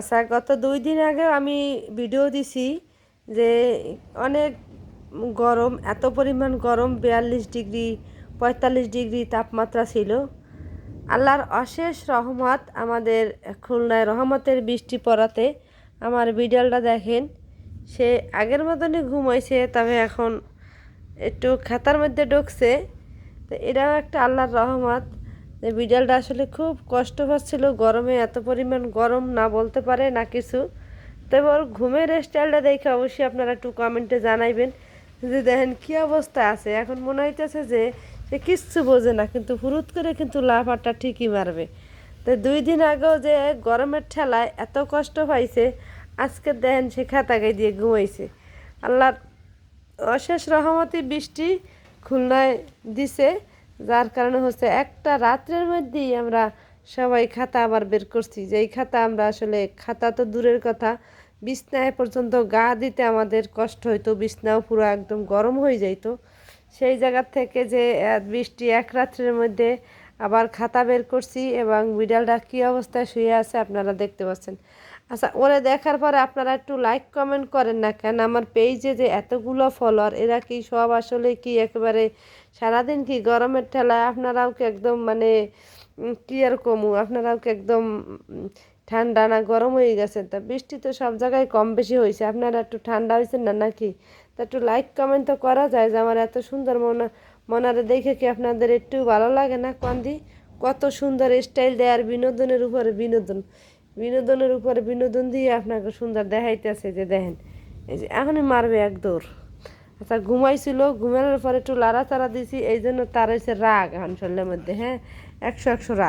আচ্ছা গত দুই দিন আগে আমি ভিডিও দিছি যে অনেক গরম, এত পরিমাণ গরম, বিয়াল্লিশ ডিগ্রি, পঁয়তাল্লিশ ডিগ্রি তাপমাত্রা ছিল। আল্লাহর অশেষ রহমত আমাদের খুলনায় রহমতের বৃষ্টি পড়াতে আমার বিড়ালটা দেখেন, সে আগের মতনই ঘুমাইছে, তবে এখন একটু খাতার মধ্যে ঢুকছে। তো এটাও একটা আল্লাহর রহমত। যে বিড়ালটা আসলে খুব কষ্ট পাচ্ছিল, গরমে এত পরিমাণ গরম না বলতে পারে না কিছু। তবে ওর ঘুমের স্টাইলটা দেখে অবশ্যই আপনারা একটু কমেন্টে জানাইবেন যে দেখেন কী অবস্থা আছে। এখন মনে হইতেছে যে সে কিচ্ছু বোঝে না, কিন্তু হুরুত করে কিন্তু লাফাটা ঠিকই মারবে। তো দুই দিন আগেও যে গরমের ঠেলায় এত কষ্ট পাইছে, আজকে দেখেন সে খাতাকে দিয়ে ঘুমাইছে। আল্লাহর অশেষ রহমতি বৃষ্টি খুলনায় দিছে। যার কারণে হচ্ছে একটা রাত্রের মধ্যেই আমরা সবাই খাতা আবার বের করছি। যেই খাতা আমরা আসলে, খাতা তো দূরের কথা, বিছনায় পর্যন্ত গা দিতে আমাদের কষ্ট হইতো, বিছনাও পুরো একদম গরম হয়ে যাইতো। সেই জায়গার থেকে যে বৃষ্টি এক রাত্রের মধ্যে আবার খাতা বের করছি এবং বিড়ালটা কী অবস্থায় শুয়ে আছে আপনারা দেখতে পাচ্ছেন। আচ্ছা ওরে দেখার পরে আপনারা একটু লাইক কমেন্ট করেন না কেন? আমার পেজে যে এতগুলো ফলোয়ার এরা কি সব আসলে কি একেবারে সারাদিন কি গরমের ঠেলায়? আপনারাও কি একদম মানে কি আর কমু? আপনারাও কি একদম ঠান্ডা না গরম হয়ে গেছে? তা বৃষ্টি তো সব জায়গায় কম বেশি হয়েছে। আপনারা একটু ঠান্ডা হয়েছেন না নাকি? তা একটু লাইক কমেন্ট তো করা যায় যে আমার এত সুন্দর মনে, মনারে দেখে কি আপনাদের একটু ভালো লাগে না, কন্দি? কত সুন্দর স্টাইল দেয় আর বিনোদনের উপরে বিনোদন। বিনোদনের উপরে বিনোদন দিয়ে আপনাকে সুন্দর দেখাইতেছে যে দেখেন, এই যে এখনই মারবে এক দৌড়। আচ্ছা ঘুমাইছিল, ঘুমানোর পরে একটু লাড়া তাড়া দিছি এই জন্য তার হয়েছে রাগ এখন শরীরের মধ্যে হ্যাঁ? একশো একশো রাগ।